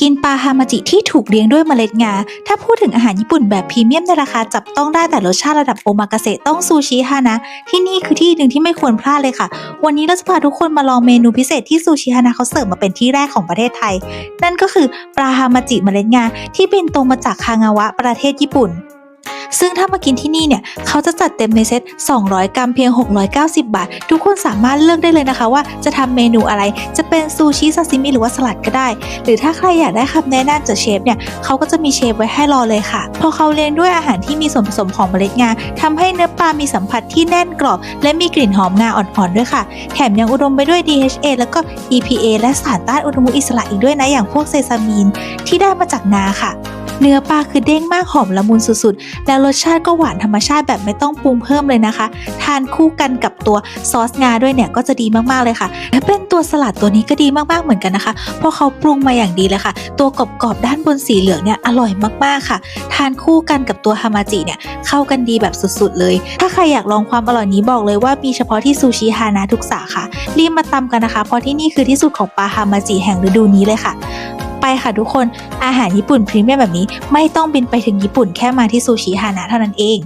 กินปลาฮามาจิที่ถูกเลี้ยงด้วยเมล็ดงา ถ้าพูดถึงอาหารญี่ปุ่นแบบพรีเมียมในราคาจับต้องได้แต่รสชาติระดับโอมากาเสะต้องซูชิฮานะ ที่นี่คือที่หนึ่งที่ไม่ควรพลาดเลยค่ะ วันนี้เราจะพาทุกคนมาลองเมนูพิเศษที่ซูชิฮานะเขาเสิร์ฟมาเป็นที่แรกของประเทศไทย นั่นก็คือปลาฮามาจิเมล็ดงาที่บินตรงมาจากคางาวะประเทศญี่ปุ่น ซึ่งถ้ามากินที่นี่เนี่ยเขาจะจัดเต็มในเซต 200 กรัมเพียง 690 บาท ทุกคนสามารถเลือกได้เลยนะคะว่าจะทำเมนูอะไร จะเป็นซูชิซาซิมิหรือว่าสลัดก็ได้ หรือถ้าใครอยากได้คำแนะนำจากเชฟเนี่ยเขาก็จะมีเชฟไว้ให้รอเลยค่ะ พอเขาเลี้ยงด้วยอาหารที่มีส่วนผสมของเมล็ดงาทำให้เนื้อปลามีสัมผัสที่แน่นกรอบ และมีกลิ่นหอมงาอ่อนๆด้วยค่ะ แถมยังอุดมไปด้วย DHA แล้วก็ EPA และสารต้านอนุมูลอิสระอีกด้วยนะอย่างพวกเซซามีนที่ได้มาจากงาค่ะ เนื้อปลาคือเด้งมากหอมละมุนสุดๆ แล้วรสชาติก็หวานธรรมชาติแบบไม่ต้องปรุงเพิ่มเลยนะคะ ทานคู่กันกับตัวซอสงาด้วยเนี่ยก็จะดีมากๆเลยค่ะ และเป็นตัวสลัดตัวนี้ก็ดีมากๆเหมือนกันนะคะ เพราะเขาปรุงมาอย่างดีเลยค่ะ ตัวกรอบๆด้านบนสีเหลืองเนี่ยอร่อยมากๆค่ะ ทานคู่กันกับตัวฮามาจิเนี่ยเข้ากันดีแบบสุดๆเลย ถ้าใครอยากลองความอร่อยนี้บอกเลยว่ามีเฉพาะที่ซูชิฮานะทุกสาขารีบมาตำกันนะคะ เพราะที่นี่คือที่สุดของปลาฮามาจิแห่งฤดูนี้เลยค่ะ ไปค่ะทุกคนอาหารญี่ปุ่นพรีเมียมแบบนี้ไม่ต้องบินไปถึงญี่ปุ่นแค่มาที่ซูชิฮานะเท่านั้นเอง